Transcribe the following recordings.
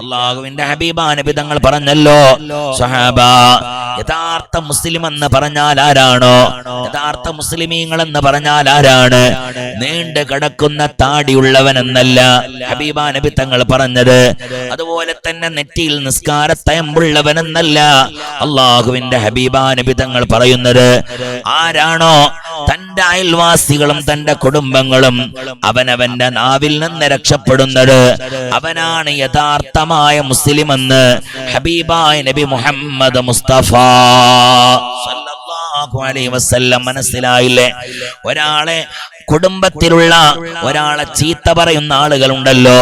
അള്ളാഹുവിന്റെ ഹബീബാനബി തങ്ങൾ പറഞ്ഞല്ലോ സഹാബ. യഥാർത്ഥ മുസ്ലിം എന്ന് പറഞ്ഞാൽ ആരാണോ? യഥാർത്ഥ മുസ്ലിമീങ്ങൾ എന്ന് പറഞ്ഞാൽ ആരാണ്? നീണ്ടു കിടക്കുന്ന താടിയുള്ളവൻ എന്നല്ല ഹബീബാനബി തങ്ങൾ പറഞ്ഞത്. അതുപോലെ തന്നെ നെറ്റിയിൽ നിസ്കാരത്തയമ്പുള്ളവൻ എന്നല്ല അള്ളാഹുവിന്റെ ഹബീബാനബി തങ്ങൾ പറയുന്നത്. ആരാണോ? തന്റെ അയൽവാസികളും തന്റെ കുടുംബങ്ങളും അവനവന്റെ നാവിൽ നിന്ന് രക്ഷപ്പെടുന്നത്. അവനാണ് യഥാർത്ഥമായ മുസ്ലിം എന്ന് ഹബീബായ നബി മുഹമ്മദ് മുസ്തഫ മനസ്സിലായില്ലേ? ഒരാളെ കുടുംബത്തിലുള്ള ഒരാളെ ചീത്ത പറയുന്ന ആളുകളുണ്ടല്ലോ.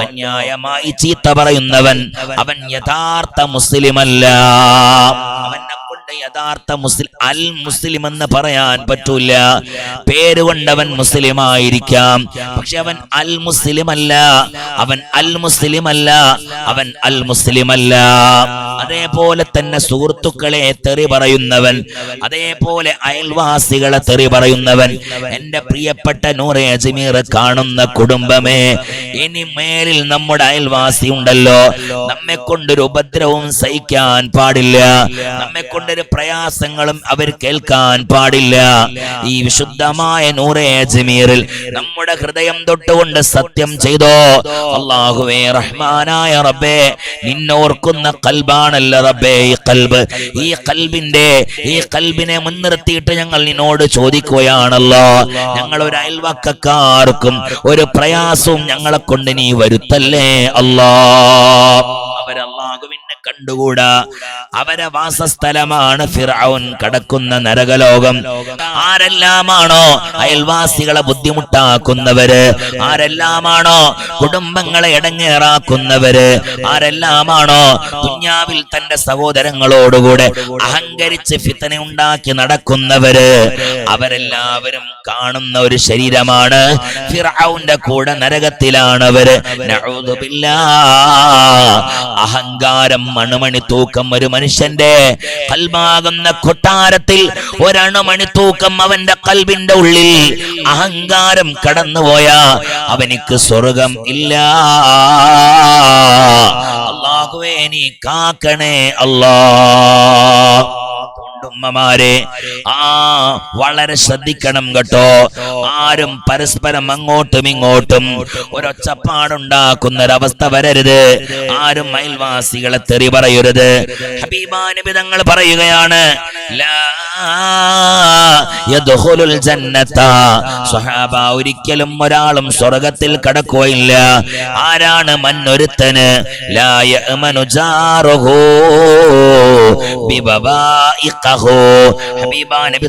അന്യായമായി ചീത്ത പറയുന്നവൻ അവൻ യഥാർത്ഥ മുസ്ലിമല്ല. കൊണ്ട് യഥാർത്ഥ മുസ്ലിം അൽ മുസ്ലിം എന്ന് പറയാൻ പറ്റൂല. പേരുകൊണ്ടവൻ മുസ്ലിം ആയിരിക്കാം പക്ഷെ അവൻ അൽ മുസ്ലിം അല്ല അവൻ അൽ മുസ്ലിം അല്ല അവൻ അൽ മുസ്ലിം അല്ല അതേപോലെ തന്നെ സുഹൃത്തുക്കളെ തെറി പറയുന്നവൻ അതേപോലെ അയൽവാസികളെ തെറി പറയുന്നവൻ എന്റെ പ്രിയപ്പെട്ട നൂറെ അജ്മീർ കാണുന്ന കുടുംബമേ ഇനി മേലിൽ നമ്മുടെ അയൽവാസി ഉണ്ടല്ലോ. നമ്മെ കൊണ്ടൊരു ഉപദ്രവവും സഹിക്കാൻ പാടില്ല. നമ്മെ കൊണ്ടൊരു പ്രയാസങ്ങളും അവർ കേൾക്കാൻ പാടില്ല. ഈ വിശുദ്ധമായ നൂറേ ജമീറിൽ നമ്മുടെ ഹൃദയം തൊട്ടുകൊണ്ട് സത്യം ചെയ്തോ? അള്ളാഹുവേ റഹ്മാനായ റബ്ബേ നിന്നോർക്കുന്ന കൽബാണല്ല റബ്ബേ ഈ കൽബ്. ഈ കൽബിന്റെ ഈ കൽബിനെ മുൻനിർത്തിയിട്ട് ഞങ്ങൾ നിന്നോട് ചോദിക്കുകയാണല്ലോ. ഞങ്ങൾ ഒരു അയൽവക്കാർക്കും ഒരു പ്രയാസവും ഞങ്ങളെ കൊണ്ട് നീ വരുത്തല്ലേ? അല്ലാ അവരല്ലാഹുവിനെ കണ്ടുകൂടാ? അവരെ വാസസ്ഥലമാണ് ഫിറൌൻ കടക്കുന്ന നരകലോകം. ആരെല്ലാമാണോ അയൽവാസികളെ ബുദ്ധിമുട്ടാക്കുന്നവര്? ആരെല്ലാമാണോ കുടുംബങ്ങളെ ഇടങ്ങേറാക്കുന്നവര്? ആരെല്ലാമാണോ ദുഞ്ഞാവിൽ തന്റെ സഹോദരങ്ങളോടുകൂടെ അഹങ്കരിച്ച് ഫിത്തന ഉണ്ടാക്കി നടക്കുന്നവര്? അവരെല്ലാവരും കാണുന്ന ഒരു ശരീരമാണ് ഫിറൌന്റെ കൂടെ നരകത്തിലാണവര്. അവർ അഹങ്കാരം അണുമണി തൂക്കം ഒരു മനുഷ്യന്റെ കൽമാകുന്ന കൊട്ടാരത്തിൽ ഒരണുമണി തൂക്കം അവന്റെ കൽവിന്റെ ഉള്ളിൽ അഹങ്കാരം കടന്നുപോയ അവനിക്ക് സ്വർഗം ഇല്ല. അള്ളാഹുവേ നീ കാക്കണേ അല്ലാ. ഉമ്മമാരെ ആ വളരെ ശ്രദ്ധിക്കണം കേട്ടോ. ആരും പരസ്പരം അങ്ങോട്ടും ഇങ്ങോട്ടും ഒരൊച്ചപ്പാടുണ്ടാക്കുന്ന ഒരവസ്ഥ വരരുത്. ആരും അയൽവാസികളെ തെറി പറയരുത്. ഹബീബാനുബിതങ്ങൾ പറയുകയാണ് ലാ സ്വഹാബ ഒരിക്കലും ഒരാളും സ്വർഗത്തിൽ കടക്കുകയില്ല ആരാണ് മന്നൊരുത്തന്?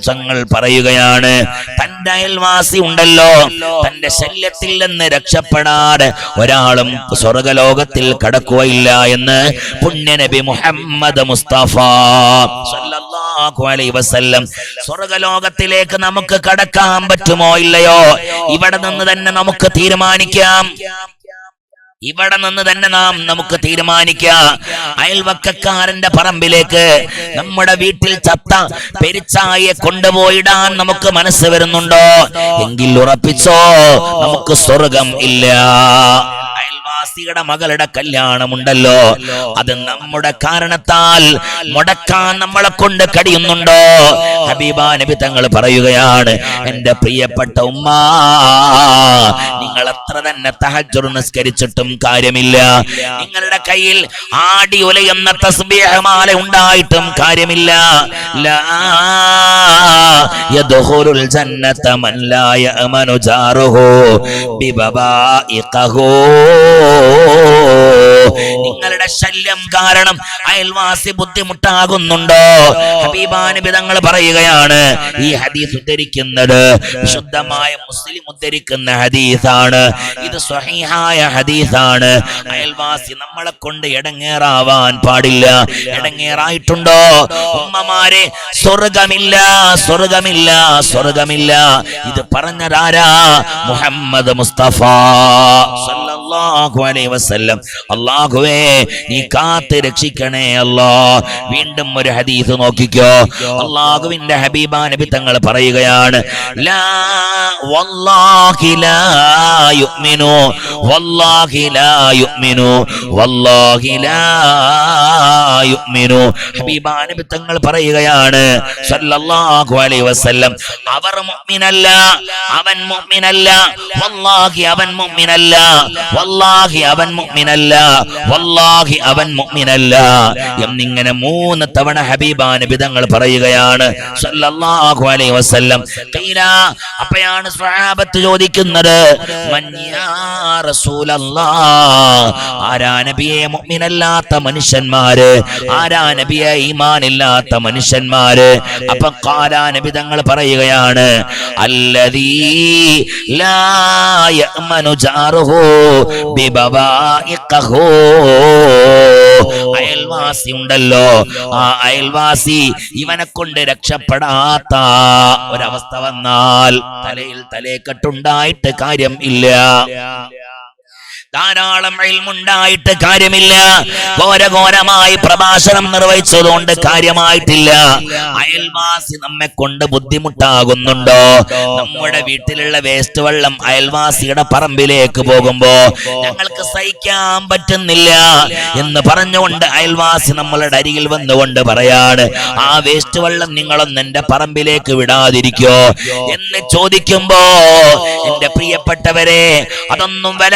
തങ്ങൾ പറയുകയാണ് തന്റെ അയൽവാസി ഉണ്ടല്ലോ. തന്റെ ശല്യത്തിൽ നിന്ന് രക്ഷപ്പെടാതെ ഒരാളും സ്വർഗലോകത്തിൽ കടക്കുകയില്ല എന്ന് പുണ്യനബി മുഹമ്മദ് മുസ്തഫ. സ്വർഗലോകത്തിലേക്ക് നമുക്ക് കടക്കാൻ പറ്റുമോ ഇല്ലയോ? ഇവിടെ നിന്ന് തന്നെ നമുക്ക് തീരുമാനിക്കാം. ഇവിടെ നിന്ന് തന്നെ നാം നമുക്ക് തീരുമാനിക്കാം. അയൽവക്കക്കാരന്റെ പറമ്പിലേക്ക് നമ്മുടെ വീട്ടിൽ ചത്ത പെരിച്ചായെ കൊണ്ടുപോയിടാൻ നമുക്ക് മനസ്സ് വരുന്നുണ്ടോ? എങ്കിൽ ഉറപ്പിച്ചോ നമുക്ക് സ്വർഗം ഇല്ല. അയൽവാസിയുടെ മകളുടെ കല്യാണമുണ്ടല്ലോ. അത് നമ്മുടെ കാരണത്താൽ മുടക്കാൻ നമ്മളെ കൊണ്ട് കഴിയുന്നുണ്ടോ? ഹബീബ നബി തങ്ങൾ പറയുകയാണ് എന്റെ പ്രിയപ്പെട്ട ഉമ്മ നിങ്ങൾ എത്ര തന്നെ തഹജ്ജുർ നിസ്കരിച്ചിട്ടും കാര്യമില്ല. നിങ്ങളുടെ കയ്യിൽ ആടി ഉലയുന്ന തസ്ബീഹമാല ഉണ്ടായിട്ടും കാര്യമില്ല. ലാ യദ്ഖുലുൽ ജന്നത മൻ ലാ യഅമനു ജാറുഹു ബിബബാഇഖഹു നിങ്ങളുടെ ശല്യം കാരണം അയൽവാസി ബുദ്ധിമുട്ടാകുന്നുണ്ടോ? ഹബീബാനുബിതങ്ങൾ പറയുകയാണ് ഈ ഹദീസ് ഉദ്ധരിക്കുന്നത് ശുദ്ധമായ മുസ്ലിം ഉദ്ധരിക്കുന്ന ഹദീസാണ്. ഇത് സ്വഹീഹായ ഹദീസാണ്. അയൽവാസി നമ്മളെ കൊണ്ട് ഇടങ്ങേറാവാൻ പാടില്ല. ഇടങ്ങേറായിട്ടുണ്ടോ? ഉമ്മമാരെ സ്വർഗമില്ല സ്വർഗമില്ല സ്വർഗമില്ല ഇത് പറഞ്ഞതാരാ? മുഹമ്മദ് മുസ്തഫ. സല്ലല്ലാഹു അലൈഹി വസല്ലം. അല്ലാഹുവേ നീ കാത്ത് രക്ഷിക്കണേ അല്ലാ. വീണ്ടും ഒരു ഹദീസ് നോക്കിക്കോ. അല്ലാഹുവിന്റെ ഹബീബ നബി തങ്ങൾ പറയുകയാണ് ലാ വല്ലാഹി ലാ യുഅ്മിനു വല്ലാഹി ലാ യുഅ്മിനു വല്ലാഹി ലാ യുഅ്മിനു. ഹബീബ നബി തങ്ങൾ പറയുകയാണ് സല്ലല്ലാഹു അലൈഹി വസല്ലം അവർ മുഅ്മിനല്ല അവൻ മുഅ്മിനല്ല വല്ലാഹി അവൻ മുഅ്മിനല്ല വല്ലാഹി അവൻ മുഅ്മിനല്ല വല്ലാഹി അവൻ മുഅ്മിനല്ല എന്നിങ്ങനെ മൂന്ന് തവണ ഹബീബ നബി തങ്ങൾ പറയുകയാണ്. സല്ലല്ലാഹു അലൈഹി വസല്ലം. ഖീല അപ്പോഴാണ് സ്വഹാബത്ത് ചോദിക്കുന്നത് മൻ യാ റസൂലല്ലാഹ് ആരാ നബിയെ മുഅ്മിനല്ലാത്ത മനുഷ്യന്മാര്? ആരാ നബിയെ ഈമാനില്ലാത്ത മനുഷ്യന്മാര്? അപ്പൊ കാലാ നബി തങ്ങൾ പറയുകയാണ് അല്ലദീ ലാ യഅ്മനു ജാറുഹു അയൽവാസി ഉണ്ടല്ലോ. ആ അയൽവാസി ഇവനെ കൊണ്ട് രക്ഷപ്പെടാത്ത ഒരവസ്ഥ വന്നാൽ തലയിൽ തലേക്കെട്ടുണ്ടായിട്ട് കാര്യം ഇല്ല. ധാരാളം ഇൽമുണ്ടായിട്ട് കാര്യമില്ല. ഘോരഘോരമായി പ്രഭാഷണം നിർവഹിച്ചതുകൊണ്ട് കാര്യമായിട്ടില്ല. അയൽവാസി നമ്മെ കൊണ്ട് ബുദ്ധിമുട്ടാകുന്നുണ്ടോ? നമ്മുടെ വീട്ടിലുള്ള വേസ്റ്റ് വെള്ളം അയൽവാസിയുടെ പറമ്പിലേക്ക് പോകുമ്പോ ഞങ്ങൾക്ക് സഹിക്കാൻ പറ്റുന്നില്ല എന്ന് പറഞ്ഞുകൊണ്ട് അയൽവാസി നമ്മളുടെ അരികിൽ വന്നുകൊണ്ട് പറയാണ് ആ വേസ്റ്റ് വെള്ളം നിങ്ങളൊന്ന് എന്റെ പറമ്പിലേക്ക് വിടാതിരിക്കോ? എന്ന് ചോദിക്കുമ്പോ എന്റെ പ്രിയപ്പെട്ടവരെ അതൊന്നും വില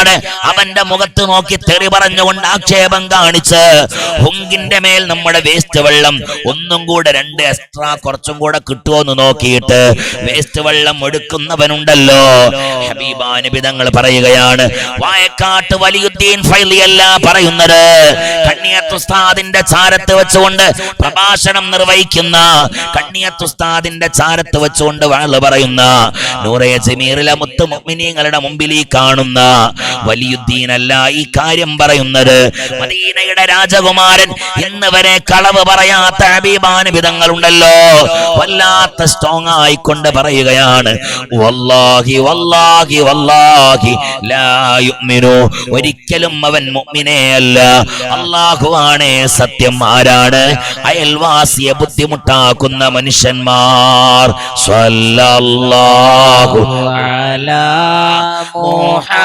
കൽപ്പിക്കാണ് അവന്റെ മുഖത്ത് നോക്കി തെറി പറഞ്ഞുകൊണ്ട് ആക്ഷേപം കാണിച്ച് ഹുങ്കിന്റെ മേൽ നമ്മുടെ വേസ്റ്റ് വെള്ളം ഒന്നും കൂടെ രണ്ട് എക്സ്ട്രാ കുറച്ചും കൂടെ കിട്ടുമോ എന്ന് നോക്കിയിട്ട് വേസ്റ്റ് വെള്ളം എടുക്കുന്നവനുണ്ടല്ലോ. ഹബീബാനുബിതങ്ങൾ പറയുകയാണ് വായക്കാട്ട് വലിയുദ്ദീൻ ഫൈലിയല്ല പറയുന്നത്. കണ്ണിയത്തുസ്താദിന്റെ ചാരത്ത് വെച്ചുകൊണ്ട് പ്രഭാഷണം നിർവഹിക്കുന്ന കണ്ണിയത്തുസ്താദിന്റെ ചാരത്ത് വെച്ചുകൊണ്ട് വാൾ പറയുന്ന നൂറേ ജമീറിലെ മുത്തു മുഅ്മിനീങ്ങളുടെ മുമ്പിൽ ഈ കാണുന്ന വലിയുദ്ദീനല്ല ഈ കാര്യം പറയുന്നത്. മദീനയുടെ രാജകുമാരൻ ഇന്ന് വരെ കളവ് പറയാത്ത അഭിമാനിതങ്ങളുണ്ടല്ലോ വല്ലാത്ത സ്ട്രോങ് ആയിക്കൊണ്ട് പറയുകയാണ്. വല്ലാഹി വല്ലാഹി വല്ലാഹി ലായുമിനു ഒരിക്കലും അവൻ മുഗ്മിനേ അല്ല. അള്ളാഹുവാണ് സത്യം ആരാണ്? അയൽവാസിയെ ബുദ്ധിമുട്ടാക്കുന്ന മനുഷ്യന്മാർ. സ്വല്ലാഹു അലാ മുഹാ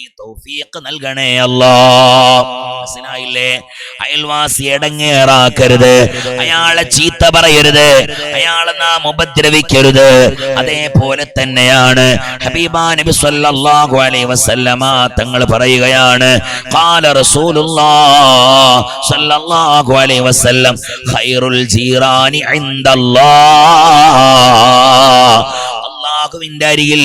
തൗഫീഖ് നൽകണേ അല്ലാ. മനസ്സിലായില്ലേ? അയൽവാസി അടങ്ങേറാക്കരുത് അയാളെ ചീത്ത പറയരുത്. അയാളെ നാം ഉപദ്രവിക്കരുത്. അതേപോലെ തന്നെയാണ് ഹബീബാ നബി സല്ലല്ലാഹു അലൈഹി വസല്ലമ തങ്ങൾ പറയുകയാണ് ഖാല റസൂലുള്ളാഹ് സല്ലല്ലാഹു അലൈഹി വസല്ലം ഖൈറുൽ ജീറാനി ഇൻദല്ലാഹ് അള്ളാഹുവിന്റെ അരികിൽ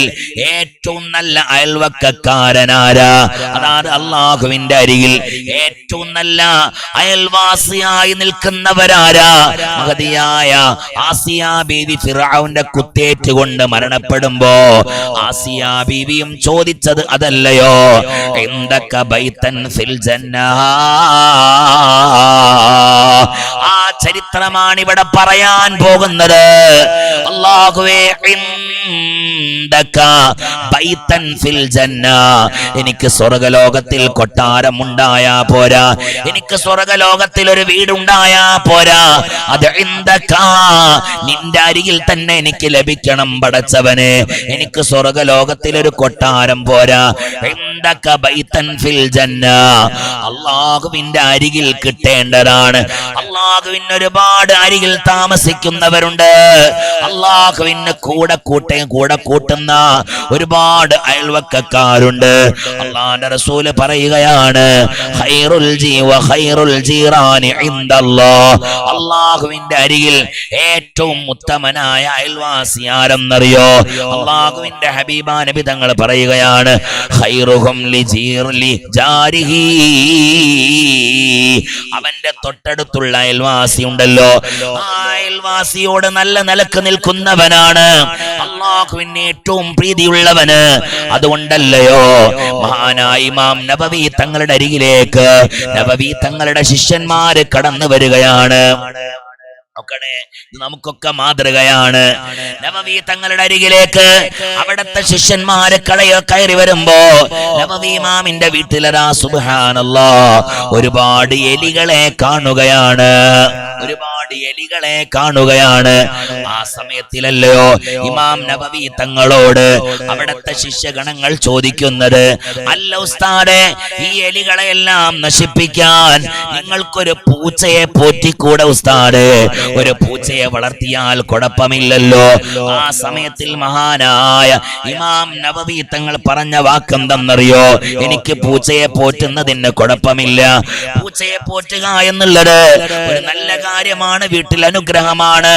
ഏറ്റവും നല്ല അയൽവക്കക്കാരനാരാ അതാണ് അള്ളാഹുവിന്റെ അരികിൽ ഏറ്റവും നല്ല അയൽവാസിയായി നിൽക്കുന്നവരാരാ? മഹതിയായ ആസിയ ബീവി കുത്തേറ്റ് കൊണ്ട് മരണപ്പെടുമ്പോ ആസിയ ബീവിയും ചോദിച്ചത് അതല്ലയോ? എന്തൊക്കെ ബൈത്തൻ ഫിൽ ആ ചരിത്രമാണ് ഇവിടെ പറയാൻ പോകുന്നത്. അള്ളാഹുവേ എനിക്ക് സ്വർഗലോകത്തിൽ കൊട്ടാരം ഉണ്ടായാ പോരാ. എനിക്ക് സ്വർഗലോകത്തിൽ ഒരു വീടുണ്ടായാ പോരാ. അത് എന്തക്കാ നിന്റെ അരികിൽ തന്നെ എനിക്ക് ലഭിക്കണം പടച്ചവനെ. എനിക്ക് സ്വർഗലോകത്തിൽ ഒരു കൊട്ടാരം പോരാ. അള്ളാഹുവിന്റെ അരികിൽ കിട്ടേണ്ടതാണ്. അള്ളാഹുവിന് ഒരുപാട് അരികിൽ താമസിക്കുന്നവരുണ്ട്. അള്ളാഹുവിന് കൂടെ കൂട്ടേ കൂടെ കൂട്ടുന്ന ഒരുപാട് അയൽവക്കക്കാരുണ്ട്. അള്ളാന്റെ റസൂൽ പറയുകയാണ് ഹൈറുൽ ജീവ ഹൈറുൽ ജീറാനി അള്ളാഹുവിന്റെ അരികിൽ ഏറ്റവും ഉത്തമനായ അയൽവാസി ആരെന്നറിയോ? അള്ളാഹുവിന്റെ ഹബീബാനബി തങ്ങൾ പറയുകയാണ് ഖൈറുഹും ജാരിഹി. അവന്റെ തൊട്ടടുത്തുള്ള അയൽവാസി ഉണ്ടല്ലോ ആ അയൽവാസിയോട് നല്ല നിലയ്ക്ക് നിൽക്കുന്നവനാണ്. അള്ളാഹുവിന് ഏറ്റവും പ്രീതിയുള്ളവന്. അതുകൊണ്ടല്ലയോ മഹാനായ ഇമാം നബവി തങ്ങളുടെ അരികിലേക്ക് നബവി തങ്ങളുടെ ശിഷ്യന്മാര് കടന്നു വരികയാണ്. നോക്കണേ നമുക്കൊക്കെ മാതൃകയാണ്. നബവി തങ്ങളുടെ അരികിലേക്ക് അവിടത്തെ ശിഷ്യന്മാര് കളയോ കയറി വരുമ്പോ നബവി മാമിന്റെ വീട്ടിലരാ സുബ്ഹാനല്ലാ ഒരുപാട് എലികളെ കാണുകയാണ്. ഒരുപാട് എലികളെ കാണുകയാണ്. ആ സമയത്തിലല്ലയോ ഇമാം നബവി തങ്ങളോട് അവിടത്തെ ശിഷ്യഗണങ്ങൾ ചോദിക്കുന്നത് അല്ല ഉസ്താദെ ഈ എലികളെയെല്ലാം നശിപ്പിക്കാൻ നിങ്ങൾക്കൊരു പൂച്ചയെ പോറ്റിക്കൂടെ ഉസ്താദ്? ഒരു പൂച്ചയെ വളർത്തിയാൽ കുഴപ്പമില്ലല്ലോ. ആ സമയത്തിൽ മഹാനായ ഇമാം നവവി തങ്ങൾ പറഞ്ഞ വാക്കെന്തെന്നറിയോ എനിക്ക് പൂച്ചയെ പോറ്റുന്നതിന് കുഴപ്പമില്ല. പൂച്ചയെ പോറ്റുക എന്നുള്ളത് ഒരു നല്ല കാര്യമാണ് വീട്ടിൽ അനുഗ്രഹമാണ്.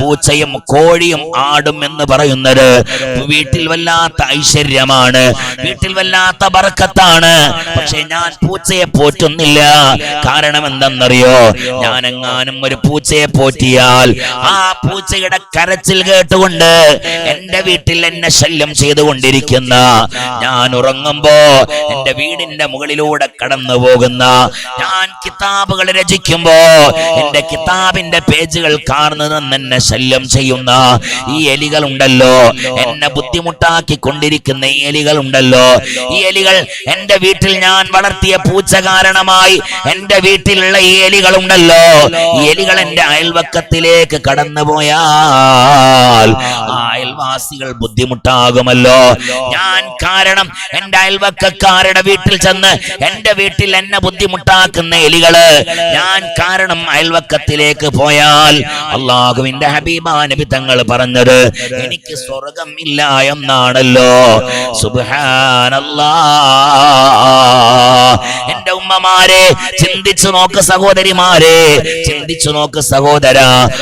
പൂച്ചയും കോഴിയും ആടും എന്ന് പറയുന്നത് വീട്ടിൽ വല്ലാത്ത ഐശ്വര്യമാണ്. വീട്ടിൽ വല്ലാത്ത ബർക്കത്താണ്. പക്ഷെ ഞാൻ പൂച്ചയെ പോറ്റുന്നില്ല. കാരണം എന്തെന്നറിയോ? ഞാൻ എങ്ങാനും ഒരു പൂച്ചയെ പോറ്റിയാൽ ആ പൂച്ചയുടെ കരച്ചിൽ കേട്ടുകൊണ്ട് എന്റെ വീട്ടിൽ എന്നെ ശല്യം ചെയ്തുകൊണ്ടിരിക്കുന്ന ഞാൻ ഉറങ്ങുമ്പോ എന്റെ വീടിന്റെ മുകളിലൂടെ കടന്നു പോകുന്ന ഞാൻ കിതാബുകൾ രചിക്കുമ്പോ എന്റെ കിതാബിന്റെ പേജുകൾ കാർന്നു നിന്ന് എന്നെ ശല്യം ചെയ്യുന്ന ഈ എലികൾ ഉണ്ടല്ലോ എന്നെ ബുദ്ധിമുട്ടാക്കി കൊണ്ടിരിക്കുന്ന ഈ എലികൾ ഉണ്ടല്ലോ ഈ എലികൾ എന്റെ വീട്ടിൽ ഞാൻ വളർത്തിയ പൂച്ച കാരണമായി എന്റെ വീട്ടിലുള്ള ഈ എലികൾ ഉണ്ടല്ലോ ഈ എലികൾ എന്റെ അയൽവക്കത്തിലേക്ക് കടന്നുപോയാൽ അയൽവാസികൾ ബുദ്ധിമുട്ടാകുമല്ലോ. ഞാൻ കാരണം എന്റെ അയൽവക്കക്കാരുടെ വീട്ടിൽ ചെന്ന് എന്റെ വീട്ടിൽ എന്നെ ബുദ്ധിമുട്ടാക്കുന്ന എലികൾ. ഞാൻ കാരണം അയൽവക്കത്തിലേക്ക് പോയാൽ അള്ളാഹുവിന്റെ ഹബീബാ നബി തങ്ങൾ പറഞ്ഞത് എനിക്ക് സ്വർഗം ഇല്ല എന്നാണല്ലോ. എന്റെ ഉമ്മമാരെ ചിന്തിച്ചു നോക്ക് സഹോദരിമാരെ ചിന്തിച്ചു നോക്ക് സഹോദര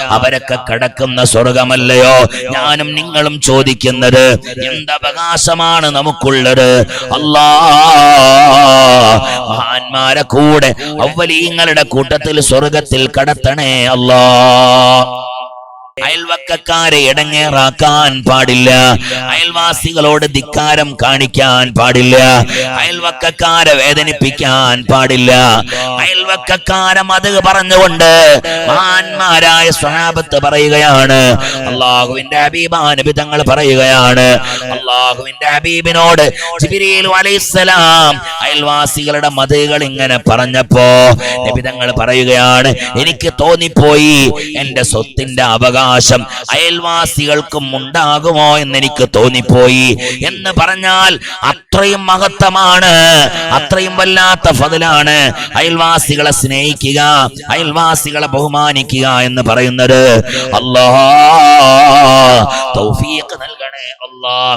അവരൊക്കെ കടക്കുന്ന സ്വർഗമല്ലയോ ഞാനും നിങ്ങളും ചോദിക്കുന്നത് എന്തവകാശമാണ് നമുക്കുള്ളത്? അല്ലാ. മഹാന്മാരെ കൂടെ അവലീങ്ങളുടെ കൂട്ടത്തിൽ സ്വർഗത്തിൽ കടത്തണേ അല്ലാ. അയൽവക്കക്കാരെ ഇടങ്ങേറാക്കാൻ പാടില്ല. അയൽവാസികളോട് ധിക്കാരം കാണിക്കാൻ പാടില്ല. അയൽവക്കക്കാരെ വേദനിപ്പിക്കാൻ പാടില്ല. അയൽവക്കക്കാരം അത് പറഞ്ഞുകൊണ്ട് മഹാന്മാരായ സ്വഹാബത്ത് പറയുകയാണ്. അള്ളാഹുവിന്റെ ഹബീബാ നബി തങ്ങൾ പറയുകയാണ്. അള്ളാഹുവിന്റെ ഹബീബിനോട് അലൈഹിസ്സലാം അയൽവാസികളുടെ മതകൾ ഇങ്ങനെ പറഞ്ഞപ്പോ നബി തങ്ങൾ പറയുകയാണ് എനിക്ക് തോന്നിപ്പോയി. എന്റെ സ്വത്തിന്റെ അവകാശം അയൽവാസികൾക്കും ഉണ്ടാകുമോ എന്ന് എനിക്ക് തോന്നിപ്പോയി. എന്ന് പറഞ്ഞാൽ അത്രയും മഹത്വമാണ് അത്രയും വല്ലാത്ത ഫതിലാണ് അയൽവാസികളെ സ്നേഹിക്കുക അയൽവാസികളെ ബഹുമാനിക്കുക എന്ന് പറയുന്നത്. അല്ലാ തൗഫീഖ് നൽകണേ അല്ലാ